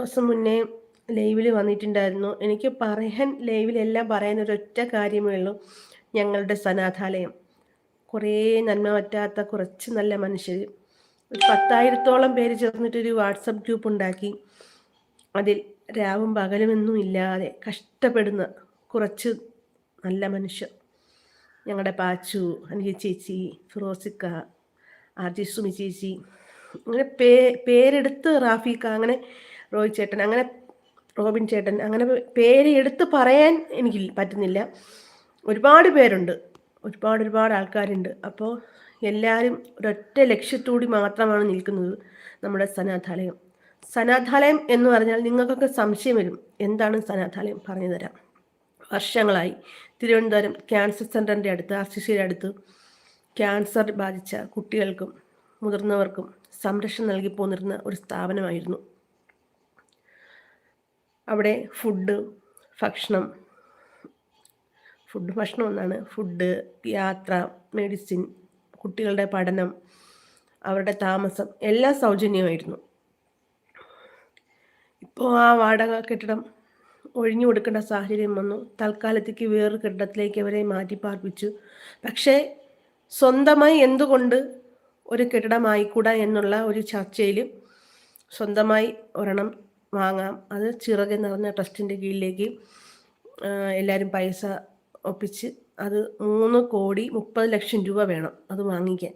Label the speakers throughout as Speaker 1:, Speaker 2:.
Speaker 1: ദിവസം മുന്നേ ലൈവിൽ വന്നിട്ടുണ്ടായിരുന്നു. എനിക്ക് പറയാൻ ലൈവിലെല്ലാം പറയാൻ ഒരൊറ്റ കാര്യമേ ഉള്ളൂ. ഞങ്ങളുടെ സനാഥാലയം. കുറേ നന്മ പറ്റാത്ത കുറച്ച് നല്ല മനുഷ്യർ ഒരു പത്തായിരത്തോളം പേര് ചേർന്നിട്ടൊരു വാട്സപ്പ് ഗ്രൂപ്പ് ഉണ്ടാക്കി. അതിൽ രാവും പകലുമൊന്നും ഇല്ലാതെ കഷ്ടപ്പെടുന്ന കുറച്ച് നല്ല മനുഷ്യർ. ഞങ്ങളുടെ പാച്ചു അനുജ ചേച്ചി ഫിറോസിക്ക ആർ ജി സുമി ചേച്ചി. അങ്ങനെ പേ പേരെടുത്ത് റാഫിക്ക അങ്ങനെ റോയ് ചേട്ടൻ അങ്ങനെ റോബിൻ ചേട്ടൻ അങ്ങനെ പേര് എടുത്ത് പറയാൻ എനിക്ക് പറ്റുന്നില്ല. ഒരുപാട് പേരുണ്ട്. ഒരുപാട് ഒരുപാട് ആൾക്കാരുണ്ട്. അപ്പോൾ എല്ലാവരും ഒരൊറ്റ ലക്ഷ്യത്തോടി മാത്രമാണ് നിൽക്കുന്നത് നമ്മുടെ സനാഥാലയം. സനാഥാലയം എന്ന് പറഞ്ഞാൽ നിങ്ങൾക്കൊക്കെ സംശയം വരും. എന്താണ് സനാഥാലയം? പറഞ്ഞു തരാം വർഷങ്ങളായി തിരുവനന്തപുരം ക്യാൻസർ സെന്ററിന്റെ അടുത്ത് ആർ സി സിയുടെ അടുത്ത് ക്യാൻസർ ബാധിച്ച കുട്ടികൾക്കും മുതിർന്നവർക്കും സംരക്ഷണം നൽകി പോന്നിരുന്ന ഒരു സ്ഥാപനമായിരുന്നു അവിടെ ഫുഡ് ഭക്ഷണം. ഫുഡ് ഭക്ഷണം ഒന്നാണ്. ഫുഡ് യാത്ര മെഡിസിൻ കുട്ടികളുടെ പഠനം അവരുടെ താമസം എല്ലാം സൗജന്യമായിരുന്നു. ഇപ്പോൾ ആ വാടക കെട്ടിടം ഒഴിഞ്ഞു കൊടുക്കേണ്ട സാഹചര്യം വന്നു. തൽക്കാലത്തേക്ക് വേറൊരു കെട്ടിടത്തിലേക്ക് അവരെ മാറ്റി പാർപ്പിച്ചു. പക്ഷേ സ്വന്തമായി എന്തുകൊണ്ട് ഒരു കെട്ടിടമായിക്കൂടാ എന്നുള്ള ഒരു ചർച്ചയിൽ സ്വന്തമായി ഒരെണ്ണം വാങ്ങാം. അത് ചിറക് എന്ന് പറഞ്ഞ ട്രസ്റ്റിന്റെ കീഴിലേക്ക് എല്ലാവരും പൈസ ഒപ്പിച്ച് അത് മൂന്ന് കോടി മുപ്പത് ലക്ഷം രൂപ വേണം അത് വാങ്ങിക്കാൻ.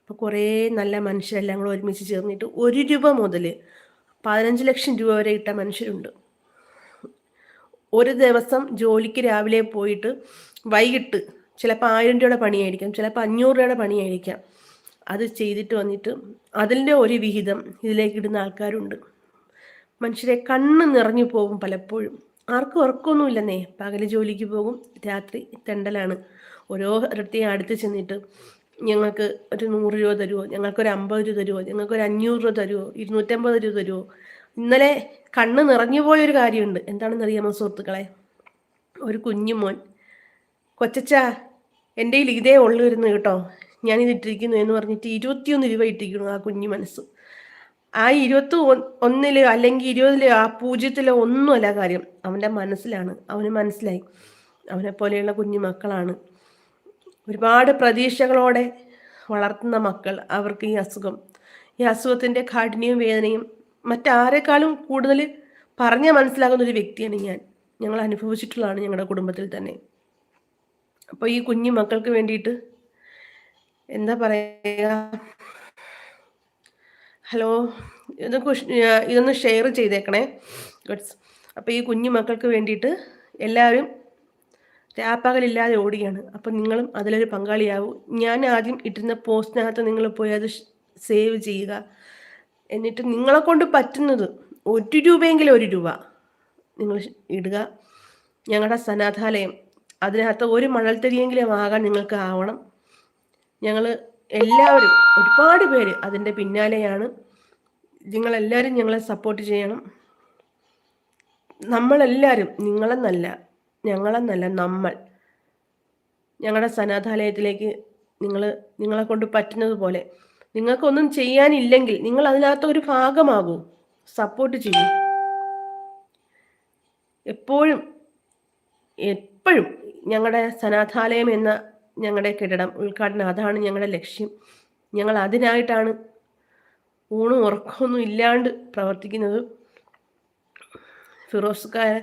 Speaker 1: അപ്പോൾ കുറേ നല്ല മനുഷ്യരെല്ലാം കൂടെ ഒരുമിച്ച് ചേർന്നിട്ട് ഒരു രൂപ മുതൽ പതിനഞ്ച് ലക്ഷം രൂപ വരെ ഇട്ട മനുഷ്യരുണ്ട്. ഒരു ദിവസം ജോലിക്ക് രാവിലെ പോയിട്ട് വൈകിട്ട് ചിലപ്പോൾ ആയിരം രൂപയുടെ പണിയായിരിക്കാം ചിലപ്പോൾ അഞ്ഞൂറ് രൂപയുടെ പണിയായിരിക്കാം. അത് ചെയ്തിട്ട് വന്നിട്ട് അതിന്റെ ഒരു വിഹിതം ഇതിലേക്ക് ഇടുന്ന ആൾക്കാരുണ്ട്. മനുഷ്യരെ കണ്ണ് നിറഞ്ഞു പോകും പലപ്പോഴും. ആർക്കും ഉറക്കമൊന്നുമില്ലെന്നേ പകൽ ജോലിക്ക് പോകും രാത്രി തെണ്ടലാണ്. ഓരോരുത്തരെയും അടുത്ത് ചെന്നിട്ട് ഞങ്ങൾക്ക് ഒരു നൂറ് രൂപ തരുമോ ഞങ്ങൾക്കൊരു അമ്പത് രൂപ തരുമോ ഞങ്ങൾക്കൊരു അഞ്ഞൂറ് രൂപ തരുമോ ഇരുന്നൂറ്റമ്പത് രൂപ തരുമോ ഇന്നലെ കണ്ണ് നിറഞ്ഞു പോയൊരു കാര്യമുണ്ട്. എന്താണെന്ന് അറിയാമോ സുഹൃത്തുക്കളെ? ഒരു കുഞ്ഞു മോൻ. കൊച്ചച്ച എന്റെ കയ്യിൽ ഇതേ ഉള്ളു വരുന്നു കേട്ടോ. ഞാനിത് ഇട്ടിരിക്കുന്നു എന്ന് പറഞ്ഞിട്ട് ഇരുപത്തിയൊന്ന് രൂപ ഇട്ടിരിക്കുന്നു ആ കുഞ്ഞു മനസ്സ്. ആ ഇരുപത്തി ഒന്നിൽ അല്ലെങ്കിൽ ഇരുപതിൽ ആ പൂജ്യത്തിലോ ഒന്നുമല്ല കാര്യം. അവന്റെ മനസ്സിലാണ്. അവന് മനസ്സിലായി. അവനെ പോലെയുള്ള കുഞ്ഞു മക്കളാണ്. ഒരുപാട് പ്രതീക്ഷകളോടെ വളർത്തുന്ന മക്കൾ. അവർക്ക് ഈ അസുഖം. ഈ അസുഖത്തിന്റെ കാഠിന്യവും വേദനയും മറ്റാരെക്കാളും കൂടുതൽ പറഞ്ഞ മനസ്സിലാകുന്ന ഒരു വ്യക്തിയാണ് ഞാൻ. ഞങ്ങൾ അനുഭവിച്ചിട്ടുള്ളതാണ് ഞങ്ങളുടെ കുടുംബത്തിൽ തന്നെ. അപ്പോൾ ഈ കുഞ്ഞു മക്കൾക്ക് വേണ്ടിയിട്ട് എന്താ പറയുക? ഹലോ ഇത് ഇതൊന്ന് ഷെയർ ചെയ്തേക്കണേ. ഗുഡ്സ് അപ്പോൾ ഈ കുഞ്ഞു മക്കൾക്ക് വേണ്ടിയിട്ട് എല്ലാവരും രാപ്പകലില്ലാതെ ഓടുകയാണ്. അപ്പം നിങ്ങളും അതിലൊരു പങ്കാളിയാവും. ഞാൻ ആദ്യം ഇട്ടിരുന്ന പോസ്റ്റിനകത്ത് നിങ്ങൾ പോയി അത് സേവ് ചെയ്യുക. എന്നിട്ട് നിങ്ങളെ കൊണ്ട് പറ്റുന്നത് ഒരു രൂപയെങ്കിലും ഒരു രൂപ നിങ്ങൾ ഇടുക. ഞങ്ങളുടെ സനാഥാലയം അതിനകത്ത് ഒരു മണൽത്തരിയെങ്കിലും ആകാൻ നിങ്ങൾക്ക് ആവണം. ഞങ്ങൾ എല്ലാവരും ഒരുപാട് പേര് അതിന്റെ പിന്നാലെയാണ്. നിങ്ങളെല്ലാവരും ഞങ്ങളെ സപ്പോർട്ട് ചെയ്യണം. നമ്മളെല്ലാവരും നിങ്ങളെന്നല്ല ഞങ്ങളെന്നല്ല നമ്മൾ. ഞങ്ങളുടെ സനാഥാലയത്തിലേക്ക് നിങ്ങൾ നിങ്ങളെ കൊണ്ട് പറ്റുന്നത് പോലെ. നിങ്ങൾക്കൊന്നും ചെയ്യാനില്ലെങ്കിൽ നിങ്ങൾ അതിനകത്ത് ഒരു ഭാഗമാകൂ. സപ്പോർട്ട് ചെയ്യൂ. എപ്പോഴും എപ്പോഴും ഞങ്ങളുടെ സനാഥാലയം എന്ന ഞങ്ങളുടെ കെട്ടിടം ഉദ്ഘാടനം. അതാണ് ഞങ്ങളുടെ ലക്ഷ്യം. ഞങ്ങൾ അതിനായിട്ടാണ് ഊണും ഉറക്കമൊന്നും ഇല്ലാണ്ട് പ്രവർത്തിക്കുന്നത്. ഫിറോസ്ക്കാരെ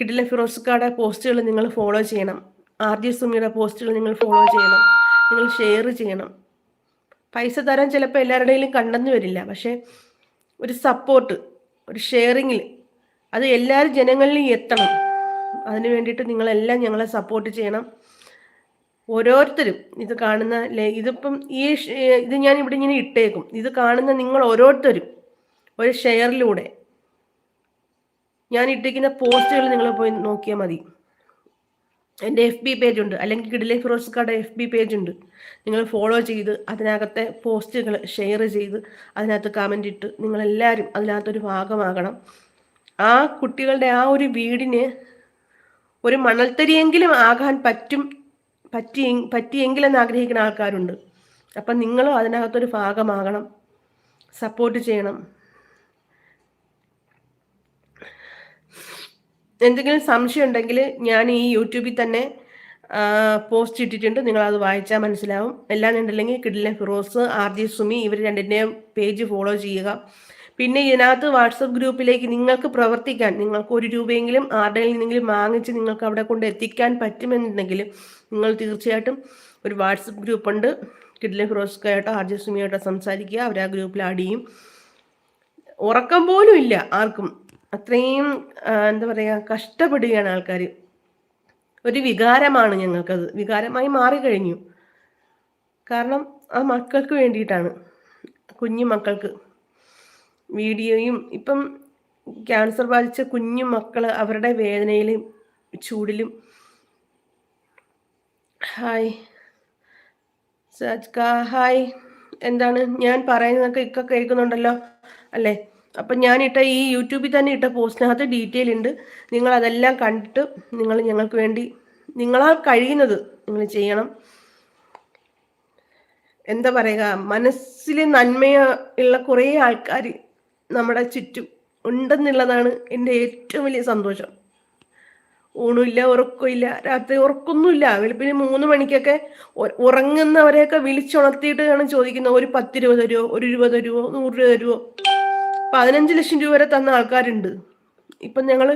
Speaker 1: കിട്ടിലെ ഫിറോസ്ക്കാരുടെ പോസ്റ്റുകൾ നിങ്ങൾ ഫോളോ ചെയ്യണം. ആർ ജി സുമിയുടെ പോസ്റ്റുകൾ നിങ്ങൾ ഫോളോ ചെയ്യണം. നിങ്ങൾ ഷെയർ ചെയ്യണം. പൈസ തരാൻ ചിലപ്പോൾ എല്ലാവരുടെയും കണ്ടെന്ന് വരില്ല. പക്ഷേ ഒരു സപ്പോർട്ട് ഒരു ഷെയറിങ്ങിൽ അത് എല്ലാവരും ജനങ്ങളിലും എത്തണം. അതിന് വേണ്ടിയിട്ട് നിങ്ങളെല്ലാം ഞങ്ങളെ സപ്പോർട്ട് ചെയ്യണം. ഓരോരുത്തരും ഇത് കാണുന്ന ഇതിപ്പം ഈ ഇത് ഞാൻ ഇവിടെ ഇങ്ങനെ ഇട്ടേക്കും. ഇത് കാണുന്ന നിങ്ങൾ ഓരോരുത്തരും ഒരു ഷെയറിലൂടെ ഞാൻ ഇട്ടിരിക്കുന്ന പോസ്റ്റുകൾ നിങ്ങൾ പോയി നോക്കിയാൽ മതി. എന്റെ എഫ് ബി പേജ് ഉണ്ട്. അല്ലെങ്കിൽ കിഡിലെ ഫിറോസ്കാരുടെ എഫ് ബി പേജ് ഉണ്ട്. നിങ്ങൾ ഫോളോ ചെയ്ത് അതിനകത്തെ പോസ്റ്റുകൾ ഷെയർ ചെയ്ത് അതിനകത്ത് കമന്റ് ഇട്ട് നിങ്ങളെല്ലാവരും അതിനകത്തൊരു ഭാഗമാകണം. ആ കുട്ടികളുടെ ആ ഒരു വീടിന് ഒരു മണൽത്തരിയെങ്കിലും ആകാൻ പറ്റും പറ്റി പറ്റിയെങ്കിലെന്ന് ആഗ്രഹിക്കുന്ന ആൾക്കാരുണ്ട്. അപ്പം നിങ്ങളും അതിനകത്തൊരു ഭാഗമാകണം. സപ്പോർട്ട് ചെയ്യണം. എന്തെങ്കിലും സംശയം ഉണ്ടെങ്കിൽ ഞാൻ ഈ യൂട്യൂബിൽ തന്നെ പോസ്റ്റ് ഇട്ടിട്ടുണ്ട്. നിങ്ങൾ അത് വായിച്ചാൽ മനസ്സിലാവും. എല്ലാം ഉണ്ടല്ലെങ്കിൽ കിഡിലെ ഫിറോസ് ആർ ജി സുമി ഇവർ രണ്ടിന്റെയും പേജ് ഫോളോ ചെയ്യുക. പിന്നെ ഇതിനകത്ത് വാട്സപ്പ് ഗ്രൂപ്പിലേക്ക് നിങ്ങൾക്ക് പ്രവർത്തിക്കാൻ നിങ്ങൾക്ക് ഒരു രൂപയെങ്കിലും ആരുടെ നിന്നെങ്കിലും വാങ്ങിച്ച് നിങ്ങൾക്ക് അവിടെ കൊണ്ട് എത്തിക്കാൻ പറ്റുമെന്നുണ്ടെങ്കിൽ നിങ്ങൾ തീർച്ചയായിട്ടും ഒരു വാട്സപ്പ് ഗ്രൂപ്പുണ്ട്. കിഡ്ലി ഫിറോസ്കായിട്ടോ ആർ ജെ സുമിയായിട്ടോ സംസാരിക്കുക. അവർ ആ ഗ്രൂപ്പിൽ ആഡ് ചെയ്യും. ഉറക്കം പോലും ഇല്ല ആർക്കും. അത്രയും എന്താ പറയുക കഷ്ടപ്പെടുകയാണ് ആൾക്കാർ ഒരു വികാരമാണ് ഞങ്ങൾക്കത്. വികാരമായി മാറിക്കഴിഞ്ഞു. കാരണം ആ മക്കൾക്ക് വേണ്ടിയിട്ടാണ്. കുഞ്ഞു മക്കൾക്ക്. വീഡിയോയും ഇപ്പം ക്യാൻസർ ബാധിച്ച കുഞ്ഞു മക്കൾ അവരുടെ വേദനയിലും ചൂടിലും. ഹായ്. സജ്ക ഹായ്. എന്താണ്? ഞാൻ പറയുന്നതൊക്കെ ഇക്ക കേൾക്കുന്നുണ്ടല്ലോ അല്ലേ? അപ്പം ഇട്ട ഈ യൂട്യൂബിൽ തന്നെ ഇട്ട പോസ്റ്റിനകത്ത് ഡീറ്റെയിൽ ഉണ്ട് നിങ്ങൾ അതെല്ലാം കണ്ടിട്ട് നിങ്ങൾ ഞങ്ങൾക്ക് വേണ്ടി നിങ്ങളാൽ കഴിയുന്നത് നിങ്ങൾ ചെയ്യണം. എന്താ പറയുക? മനസ്സിൽ നന്മയുള്ള കുറേ ആൾക്കാർ നമ്മുടെ ചുറ്റും ഉണ്ടെന്നുള്ളതാണ് എന്റെ ഏറ്റവും വലിയ സന്തോഷം. ഊണുമില്ല ഉറക്കമില്ല രാത്രി ഉറക്കൊന്നുമില്ല. വെളുപ്പിന് മൂന്ന് മണിക്കൊക്കെ ഉറങ്ങുന്നവരെയൊക്കെ വിളിച്ചുണർത്തിയിട്ടാണ് ചോദിക്കുന്നത്. ഒരു പത്ത് രൂപ തരുമോ ഒരു രൂപ തരുമോ നൂറ് രൂപ തരുമോ പതിനഞ്ച് ലക്ഷം രൂപ വരെ തന്ന ആൾക്കാരുണ്ട്. ഇപ്പം ഞങ്ങൾ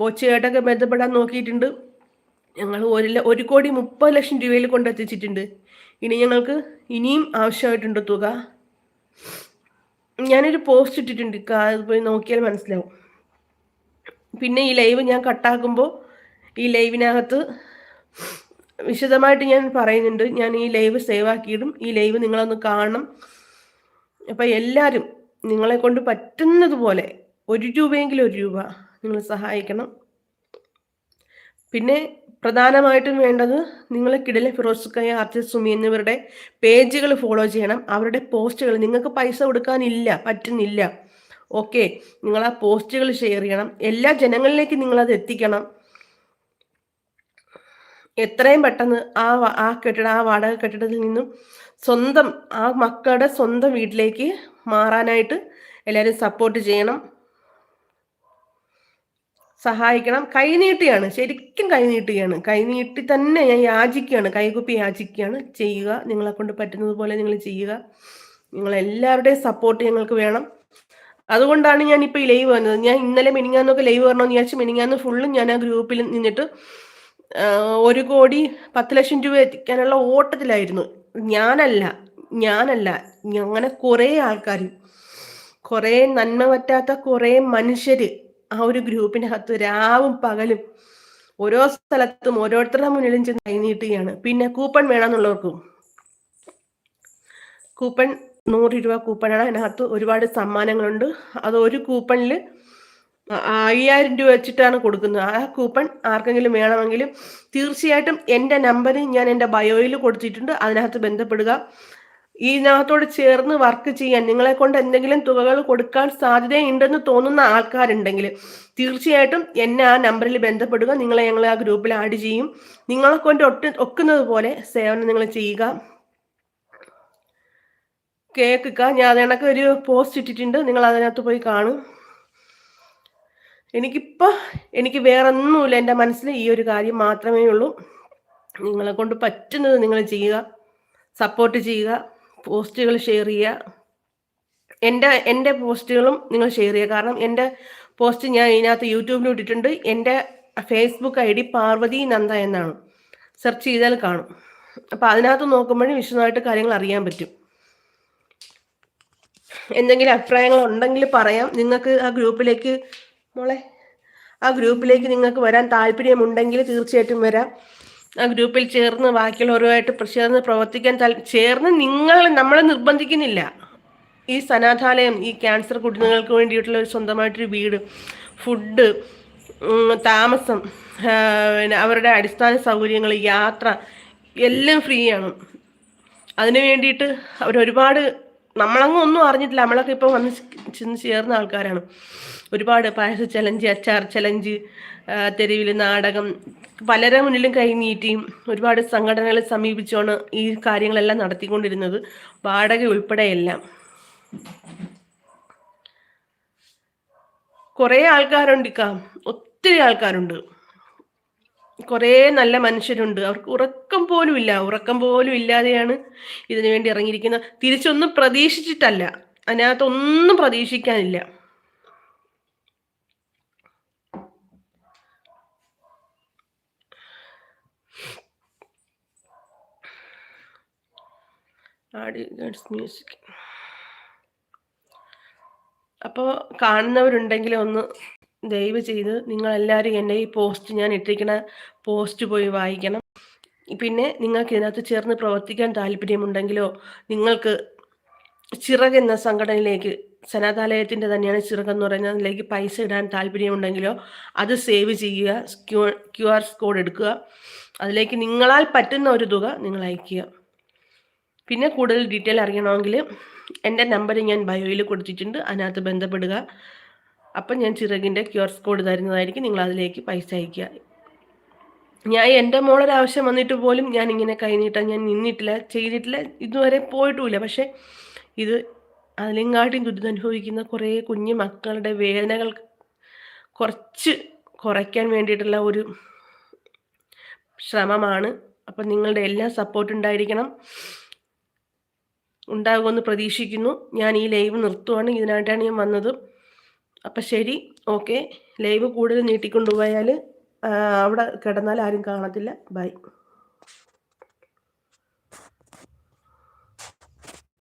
Speaker 1: ബോച്ചയായിട്ടൊക്കെ ബന്ധപ്പെടാൻ നോക്കിയിട്ടുണ്ട്. ഞങ്ങൾ ഒരു ഒരു കോടി മുപ്പത് ലക്ഷം രൂപയിൽ കൊണ്ടെത്തിച്ചിട്ടുണ്ട്. ഇനി ഞങ്ങൾക്ക് ഇനിയും ആവശ്യമായിട്ടുണ്ട് തുക ഞാനൊരു പോസ്റ്റ് ഇട്ടിട്ടുണ്ട്. അത് പോയി നോക്കിയാൽ മനസ്സിലാവും. പിന്നെ ഈ ലൈവ് ഞാൻ കട്ടാക്കുമ്പോൾ ഈ ലൈവിനകത്ത് വിശദമായിട്ട് ഞാൻ പറയുന്നുണ്ട്. ഞാൻ ഈ ലൈവ് സേവ് ആക്കിയിടും. ഈ ലൈവ് നിങ്ങളൊന്ന് കാണണം. അപ്പം എല്ലാവരും നിങ്ങളെ കൊണ്ട് പറ്റുന്നത് പോലെ ഒരു രൂപയെങ്കിലും ഒരു രൂപ നിങ്ങൾ സഹായിക്കണം. പിന്നെ പ്രധാനമായിട്ടും വേണ്ടത് നിങ്ങൾ കിടലി ഫിറോസുക്കയ ആർത്തി സുമി എന്നിവരുടെ പേജുകൾ ഫോളോ ചെയ്യണം. അവരുടെ പോസ്റ്റുകൾ നിങ്ങൾക്ക് പൈസ കൊടുക്കാനില്ല പറ്റുന്നില്ല. ഓക്കെ നിങ്ങൾ ആ പോസ്റ്റുകൾ ഷെയർ ചെയ്യണം. എല്ലാ ജനങ്ങളിലേക്ക് നിങ്ങളത് എത്തിക്കണം. എത്രയും പെട്ടെന്ന് ആ ആ കെട്ടിട ആ വാടക കെട്ടിടത്തിൽ നിന്നും സ്വന്തം ആ മക്കളുടെ സ്വന്തം വീട്ടിലേക്ക് മാറാനായിട്ട് എല്ലാവരും സപ്പോർട്ട് ചെയ്യണം. സഹായിക്കണം. കൈനീട്ടിയാണ് ശരിക്കും കൈനീട്ടുകയാണ് കൈനീട്ടി തന്നെ ഞാൻ യാചിക്കുകയാണ്. കൈകുപ്പി യാചിക്കുകയാണ്. ചെയ്യുക. നിങ്ങളെ കൊണ്ട് പറ്റുന്നത് പോലെ നിങ്ങൾ ചെയ്യുക. നിങ്ങളെല്ലാവരുടെയും സപ്പോർട്ട് ഞങ്ങൾക്ക് വേണം. അതുകൊണ്ടാണ് ഞാൻ ഇപ്പോൾ ലൈവ് വന്നത്. ഞാൻ ഇന്നലെ മിനിങ്ങാന്നൊക്കെ ലൈവ് വരണമെന്ന് വിചാരിച്ചു മിനിങ്ങാന്ന് ഫുള്ളും ഞാൻ ആ ഗ്രൂപ്പിൽ നിന്നിട്ട് ഒരു കോടി പത്ത് ലക്ഷം രൂപ എത്തിക്കാനുള്ള ഓട്ടത്തിലായിരുന്നു. ഞാനല്ല. ഞാനല്ല. അങ്ങനെ കുറേ ആൾക്കാർ കുറേ നന്മ പറ്റാത്ത കുറേ മനുഷ്യർ ആ ഒരു ഗ്രൂപ്പിനകത്ത് രാവും പകലും ഓരോ സ്ഥലത്തും ഓരോരുത്തരുടെ മുന്നിലും ചെന്ന് കൈനീട്ടുകയാണ്. പിന്നെ കൂപ്പൺ വേണമെന്നുള്ളവർക്കും. കൂപ്പൺ നൂറ് രൂപ കൂപ്പണാണ്. അതിനകത്ത് ഒരുപാട് സമ്മാനങ്ങളുണ്ട്. അത് ഒരു കൂപ്പണിൽ അയ്യായിരം രൂപ വെച്ചിട്ടാണ് കൊടുക്കുന്നത്. ആ കൂപ്പൺ ആർക്കെങ്കിലും വേണമെങ്കിലും തീർച്ചയായിട്ടും എന്റെ നമ്പർ ഞാൻ എന്റെ ബയോയിൽ കൊടുത്തിട്ടുണ്ട്. അതിനകത്ത് ബന്ധപ്പെടുക. ഇതിനകത്തോട് ചേർന്ന് വർക്ക് ചെയ്യാൻ നിങ്ങളെ കൊണ്ട് എന്തെങ്കിലും തുകകൾ കൊടുക്കാൻ സാധ്യതയുണ്ടെന്ന് തോന്നുന്ന ആൾക്കാരുണ്ടെങ്കിൽ തീർച്ചയായിട്ടും എന്നെ ആ നമ്പറിൽ ബന്ധപ്പെടുക. നിങ്ങളെ ഞങ്ങൾ ആ ഗ്രൂപ്പിൽ ആഡ് ചെയ്യും. നിങ്ങളെ കൊണ്ട് ഒട്ട് ഒക്കുന്നത് പോലെ സേവനം നിങ്ങൾ ചെയ്യുക. കേൾക്കുക. ഞാൻ അതിനൊക്കെ ഒരു പോസ്റ്റ് ഇട്ടിട്ടുണ്ട്. നിങ്ങൾ അതിനകത്ത് പോയി കാണും. എനിക്കിപ്പോൾ എനിക്ക് വേറൊന്നുമില്ല. എന്റെ മനസ്സിൽ ഈ ഒരു കാര്യം മാത്രമേ ഉള്ളൂ. നിങ്ങളെ കൊണ്ട് പറ്റുന്നത് നിങ്ങൾ ചെയ്യുക. സപ്പോർട്ട് ചെയ്യുക. പോസ്റ്റുകൾ ഷെയർ ചെയ്യുക. എന്റെ എന്റെ പോസ്റ്റുകളും നിങ്ങൾ ഷെയർ ചെയ്യുക. കാരണം എന്റെ പോസ്റ്റ് ഞാൻ ഇതിനകത്ത് യൂട്യൂബിൽ ഇട്ടിട്ടുണ്ട്. എന്റെ Facebook I D Parvathi Nanda എന്നാണ്. സെർച്ച് ചെയ്താൽ കാണും. അപ്പോൾ അതിനകത്ത് നോക്കുമ്പോഴേ വിശദമായിട്ട് കാര്യങ്ങൾ അറിയാൻ പറ്റും. എന്തെങ്കിലും അഭിപ്രായങ്ങൾ ഉണ്ടെങ്കിൽ പറയാം. നിങ്ങൾക്ക് ആ ഗ്രൂപ്പിലേക്ക് മോളെ ആ ഗ്രൂപ്പിലേക്ക് നിങ്ങൾക്ക് വരാൻ താല്പര്യമുണ്ടെങ്കിൽ തീർച്ചയായിട്ടും വരാം. ആ ഗ്രൂപ്പിൽ ചേർന്ന് ബാക്കിയുള്ളവരുമായിട്ട് ചേർന്ന് പ്രവർത്തിക്കാൻ ചേർന്ന് നിങ്ങൾ നമ്മളെ നിർബന്ധിക്കുന്നില്ല. ഈ സനാഥാലയം ഈ ക്യാൻസർ കുടുംബങ്ങൾക്ക് വേണ്ടിയിട്ടുള്ള ഒരു സ്വന്തമായിട്ടൊരു വീട് ഫുഡ് താമസം പിന്നെ അവരുടെ അടിസ്ഥാന സൗകര്യങ്ങൾ യാത്ര എല്ലാം ഫ്രീ ആണ് അതിനു വേണ്ടിയിട്ട് അവരൊരുപാട് നമ്മളങ്ങും ഒന്നും അറിഞ്ഞിട്ടില്ല. നമ്മളൊക്കെ ഇപ്പോൾ വന്ന് ചെന്ന് ചേർന്ന ആൾക്കാരാണ്. ഒരുപാട് പായസ ചലഞ്ച് അച്ചാർ ചലഞ്ച് തെരുവിൽ നാടകം പലരുടെ മുന്നിലും കൈനീട്ടിയും ഒരുപാട് സംഘടനകളെ സമീപിച്ചാണ് ഈ കാര്യങ്ങളെല്ലാം നടത്തിക്കൊണ്ടിരുന്നത്. വാടക ഉൾപ്പെടെയെല്ലാം കുറേ ആൾക്കാരുണ്ട് കാം ഒത്തിരി ആൾക്കാരുണ്ട്. കുറേ നല്ല മനുഷ്യരുണ്ട്. അവർക്ക് ഉറക്കം പോലും ഇല്ല. ഉറക്കം പോലും ഇല്ലാതെയാണ് ഇതിനു വേണ്ടി ഇറങ്ങിയിരിക്കുന്നത്. തിരിച്ചൊന്നും പ്രതീക്ഷിച്ചിട്ടല്ല. അതിനകത്തൊന്നും പ്രതീക്ഷിക്കാനില്ല. മ്യൂസിക്. അപ്പോൾ കാണുന്നവരുണ്ടെങ്കിൽ ഒന്ന് ദയവ് ചെയ്ത് നിങ്ങളെല്ലാവരും എന്റെ ഈ പോസ്റ്റ് ഞാൻ ഇട്ടിരിക്കുന്ന പോസ്റ്റ് പോയി വായിക്കണം. പിന്നെ നിങ്ങൾക്ക് ഇതിനകത്ത് ചേർന്ന് പ്രവർത്തിക്കാൻ താല്പര്യമുണ്ടെങ്കിലോ നിങ്ങൾക്ക് ചിറക് എന്ന സംഘടനയിലേക്ക് സനാതാലയത്തിന്റെ തന്നെയാണ് ചിറക് ചിറകെന്ന് പറയുന്നതിലേക്ക് പൈസ ഇടാൻ താല്പര്യമുണ്ടെങ്കിലോ അത് സേവ് ചെയ്യുക ക്യു ക്യു ആർ കോഡ് എടുക്കുക. അതിലേക്ക് നിങ്ങളാൽ പറ്റുന്ന ഒരു തുക നിങ്ങൾ അയക്കുക പിന്നെ കൂടുതൽ ഡീറ്റെയിൽ അറിയണമെങ്കിൽ എന്റെ നമ്പർ ഞാൻ ബയോയിൽ കൊടുത്തിട്ടുണ്ട്. അതിനകത്ത് ബന്ധപ്പെടുക. അപ്പം ഞാൻ ചിറകിന്റെ ക്യൂർസ് കോഡ് തരുന്നതായിരിക്കും. നിങ്ങൾ അതിലേക്ക് പൈസ അയക്കുക ഞാൻ എന്റെ മോളൊരാവശ്യം വന്നിട്ട് പോലും ഞാൻ ഇങ്ങനെ കൈനീട്ടാൻ ഞാൻ നിന്നിട്ടില്ല ചെയ്തിട്ടില്ല. ഇതുവരെ പോയിട്ടുമില്ല. പക്ഷേ ഇത് അതിലെങ്ങാട്ടും ദുരിതമനുഭവിക്കുന്ന കുറേ കുഞ്ഞു മക്കളുടെ വേദനകൾ കുറച്ച് കുറയ്ക്കാൻ വേണ്ടിയിട്ടുള്ള ഒരു ശ്രമമാണ്. അപ്പം നിങ്ങളുടെ എല്ലാ സപ്പോർട്ട് ഉണ്ടായിരിക്കണം. ഉണ്ടാകുമെന്ന് പ്രതീക്ഷിക്കുന്നു. ഞാൻ ഈ ലൈവ് നിർത്തുവാണ്. ഇതിനായിട്ടാണ് ഞാൻ വന്നത്. അപ്പം ശരി. ഓക്കെ ലൈവ് കൂടുതൽ നീട്ടിക്കൊണ്ടുപോയാൽ അവിടെ കിടന്നാൽ ആരും കാണത്തില്ല. ബൈ